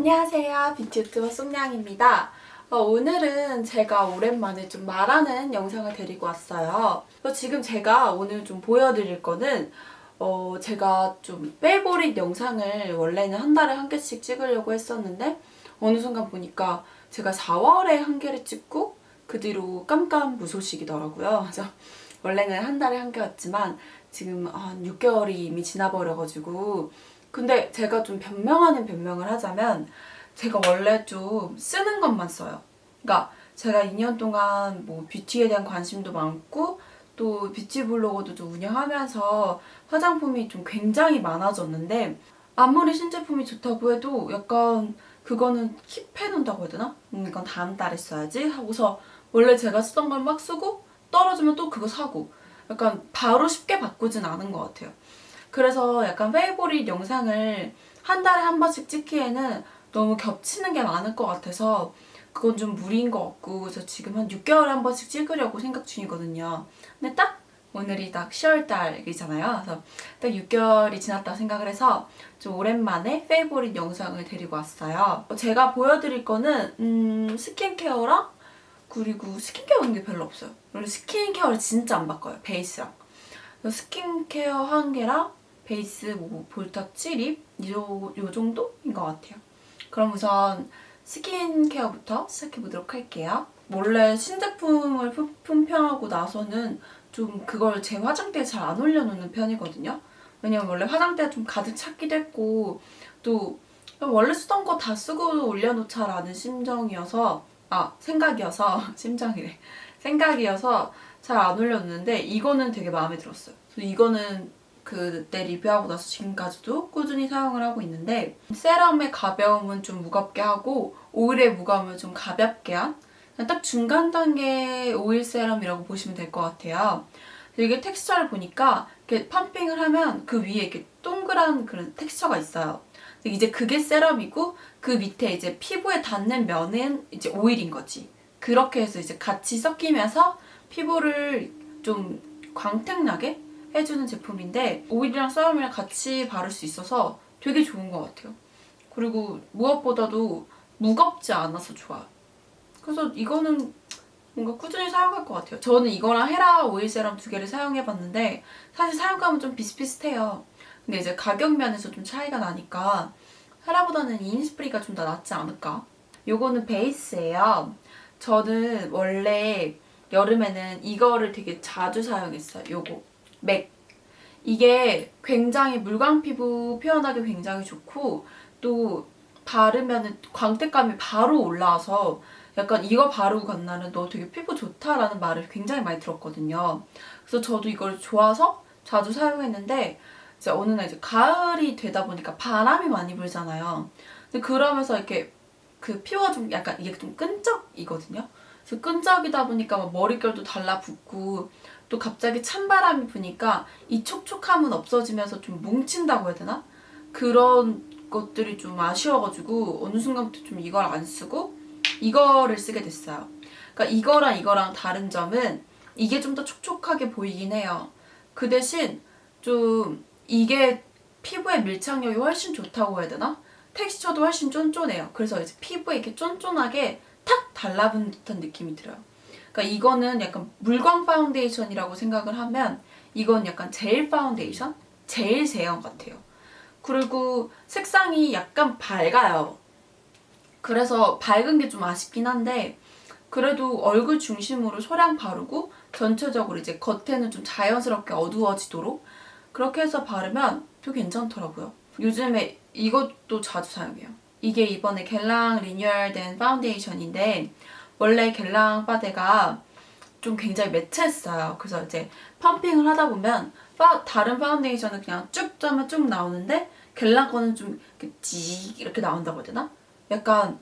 안녕하세요. 뷰티 유튜버 송냥입니다. 어, 오늘은 제가 오랜만에 좀 말하는 영상을 데리고 왔어요. 어, 지금 제가 오늘 좀 보여드릴 거는 어, 제가 좀 페이보릿 영상을 원래는 한 달에 한 개씩 찍으려고 했었는데 어느 순간 보니까 제가 4월에 한 개를 찍고 그 뒤로 깜깜 무소식이더라고요. 그래서 원래는 한 달에 한 개였지만 지금 한 6개월이 이미 지나버려가지고 근데 제가 좀 변명 아닌 변명을 하자면 제가 원래 좀 쓰는 것만 써요. 그러니까 제가 2년 동안 뭐 뷰티에 대한 관심도 많고 또 뷰티 블로거도 좀 운영하면서 화장품이 좀 굉장히 많아졌는데 아무리 신제품이 좋다고 해도 약간 그거는 킵해놓는다고 해야 되나? 음, 이건 다음 달에 써야지 하고서 원래 제가 쓰던 걸 막 쓰고 떨어지면 또 그거 사고 약간 바로 쉽게 바꾸진 않은 것 같아요. 그래서 약간 페이보릿 영상을 한 달에 한 번씩 찍기에는 너무 겹치는 게 많을 것 같아서 그건 좀 무리인 것 같고 그래서 지금 한 6개월에 한 번씩 찍으려고 생각 중이거든요. 근데 딱 오늘이 딱 10월 달이잖아요. 그래서 딱 6개월이 지났다고 생각을 해서 좀 오랜만에 페이보릿 영상을 데리고 왔어요. 제가 보여드릴 거는 음, 스킨케어랑 그리고 스킨케어 하는 게 별로 없어요. 원래 스킨케어를 진짜 안 바꿔요. 베이스랑. 스킨케어 한 개랑 베이스 뭐 볼터치 립? 요, 요 정도인 것 같아요. 그럼 우선 스킨케어부터 시작해보도록 할게요. 원래 신제품을 품- 품평하고 나서는 좀 그걸 제 화장대에 잘 안 올려놓는 편이거든요. 왜냐면 원래 화장대가 좀 가득 찼기도 했고 또 원래 쓰던 거 다 쓰고 올려놓자라는 심정이어서 아 생각이어서 심정이래 생각이어서 잘 안 올렸는데 이거는 되게 마음에 들었어요. 그래서 이거는 그때 리뷰하고 나서 지금까지도 꾸준히 사용을 하고 있는데 세럼의 가벼움은 좀 무겁게 하고 오일의 무거움을 좀 가볍게 한 딱 중간 단계 오일 세럼이라고 보시면 될 것 같아요. 이게 텍스처를 보니까 이렇게 펌핑을 하면 그 위에 이렇게 동그란 그런 텍스처가 있어요. 이제 그게 세럼이고 그 밑에 이제 피부에 닿는 면은 이제 오일인 거지. 그렇게 해서 이제 같이 섞이면서 피부를 좀 광택나게 해주는 제품인데 오일이랑 세럼이랑 같이 바를 수 있어서 되게 좋은 것 같아요. 그리고 무엇보다도 무겁지 않아서 좋아요. 그래서 이거는 뭔가 꾸준히 사용할 것 같아요. 저는 이거랑 헤라 오일 세럼 두 개를 사용해봤는데 사실 사용감은 좀 비슷비슷해요. 근데 이제 가격 면에서 좀 차이가 나니까 헤라보다는 이니스프리가 좀 더 낫지 않을까. 요거는 베이스예요. 저는 원래 여름에는 이거를 되게 자주 사용했어요. 요거 맥. 이게 굉장히 물광 피부 표현하기 굉장히 좋고 또 바르면은 광택감이 바로 올라와서 약간 이거 바르고 간 날은 너 되게 피부 좋다라는 말을 굉장히 많이 들었거든요. 그래서 저도 이걸 좋아서 자주 사용했는데 이제 어느 날 이제 가을이 되다 보니까 바람이 많이 불잖아요. 근데 그러면서 이렇게 그 피부가 좀 약간 이게 좀 끈적이거든요. 그래서 끈적이다 보니까 막 머릿결도 달라붙고 또 갑자기 찬바람이 부니까 이 촉촉함은 없어지면서 좀 뭉친다고 해야 되나? 그런 것들이 좀 아쉬워가지고 어느 순간부터 좀 이걸 안 쓰고 이거를 쓰게 됐어요. 그러니까 이거랑 이거랑 다른 점은 이게 좀 더 촉촉하게 보이긴 해요. 그 대신 좀 이게 피부의 밀착력이 훨씬 좋다고 해야 되나? 텍스처도 훨씬 쫀쫀해요. 그래서 이제 피부에 이렇게 쫀쫀하게 탁 달라붙는 듯한 느낌이 들어요. 그러니까 이거는 약간 물광 파운데이션이라고 생각을 하면 이건 약간 젤 파운데이션? 젤 제형 같아요. 그리고 색상이 약간 밝아요. 그래서 밝은 게 좀 아쉽긴 한데 그래도 얼굴 중심으로 소량 바르고 전체적으로 이제 겉에는 좀 자연스럽게 어두워지도록 그렇게 해서 바르면 되게 괜찮더라고요. 요즘에 이것도 자주 사용해요. 이게 이번에 겔랑 리뉴얼된 파운데이션인데 원래 겔랑 바데가 좀 굉장히 매트했어요. 그래서 이제 펌핑을 하다 보면 파- 다른 파운데이션은 그냥 쭉 짜면 쭉 나오는데 겔랑 거는 좀 이렇게 지 이렇게 나온다고 해야 되나? 약간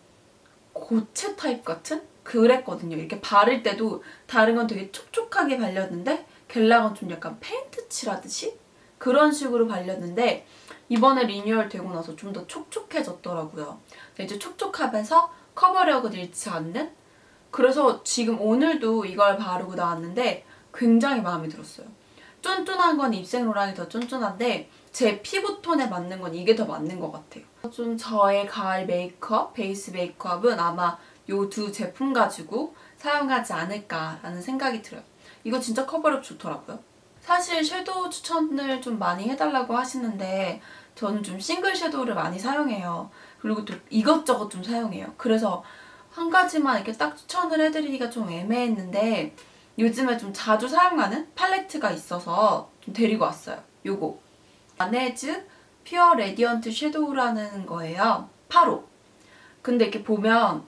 고체 타입 같은? 그랬거든요. 이렇게 바를 때도 다른 건 되게 촉촉하게 발렸는데 겔랑은 좀 약간 페인트 칠하듯이 그런 식으로 발렸는데 이번에 리뉴얼 되고 나서 좀 더 촉촉해졌더라고요. 이제 촉촉하면서 커버력을 잃지 않는 그래서 지금 오늘도 이걸 바르고 나왔는데 굉장히 마음에 들었어요. 쫀쫀한 건 입생로랑이 더 쫀쫀한데 제 피부톤에 맞는 건 이게 더 맞는 것 같아요. 좀 저의 가을 메이크업, 베이스 메이크업은 아마 요두 제품 가지고 사용하지 않을까라는 생각이 들어요. 이거 진짜 커버력 좋더라고요. 사실 섀도우 추천을 좀 많이 해달라고 하시는데 저는 좀 싱글 섀도우를 많이 사용해요. 그리고 또 이것저것 좀 사용해요. 그래서 한 가지만 이렇게 딱 추천을 해드리기가 좀 애매했는데 요즘에 좀 자주 사용하는 팔레트가 있어서 좀 데리고 왔어요. 요거. 아네즈 퓨어 레디언트 섀도우라는 거예요. 8호. 근데 이렇게 보면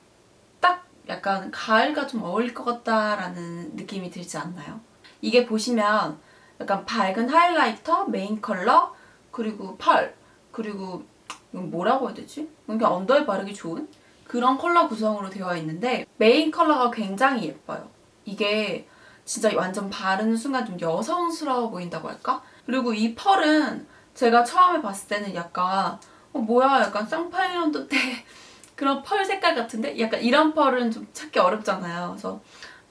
딱 약간 가을과 좀 어울릴 것 같다라는 느낌이 들지 않나요? 이게 보시면 약간 밝은 하이라이터, 메인 컬러, 그리고 펄, 그리고 이건 뭐라고 해야 되지? 그냥 언더에 바르기 좋은 그런 컬러 구성으로 되어 있는데 메인 컬러가 굉장히 예뻐요. 이게 진짜 완전 바르는 순간 좀 여성스러워 보인다고 할까? 그리고 이 펄은 제가 처음에 봤을 때는 약간 어, 뭐야 약간 쌍파일런도 때 그런 펄 색깔 같은데 약간 이런 펄은 좀 찾기 어렵잖아요. 그래서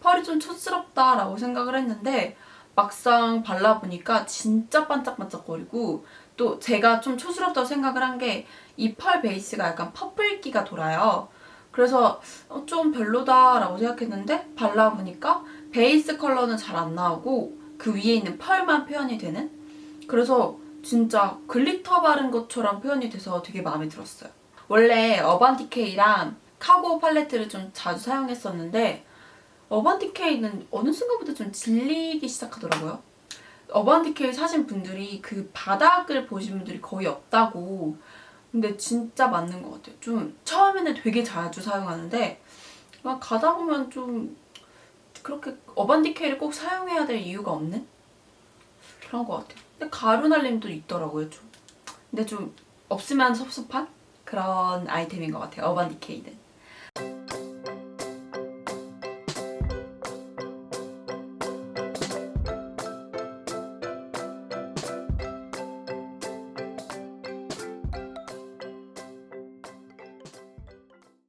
펄이 좀 촌스럽다라고 생각을 했는데 막상 발라보니까 진짜 반짝반짝거리고 또 제가 좀 촌스럽다고 생각을 한 게 이 펄 베이스가 약간 퍼플기가 돌아요. 그래서 어, 좀 별로다라고 생각했는데 발라보니까 베이스 컬러는 잘 안 나오고 그 위에 있는 펄만 표현이 되는 그래서 진짜 글리터 바른 것처럼 표현이 돼서 되게 마음에 들었어요. 원래 어반디케이랑 카고 팔레트를 좀 자주 사용했었는데 어반디케이는 어느 순간부터 좀 질리기 시작하더라고요. 어반디케이 사신 분들이 그 바닥을 보신 분들이 거의 없다고. 근데 진짜 맞는 것 같아요. 좀 처음에는 되게 자주 사용하는데 막 가다 보면 좀 그렇게 어반디케이를 꼭 사용해야 될 이유가 없는 그런 것 같아요. 근데 가루 날림도 있더라고요, 좀. 근데 좀 없으면 섭섭한 그런 아이템인 것 같아요, 어반디케이는.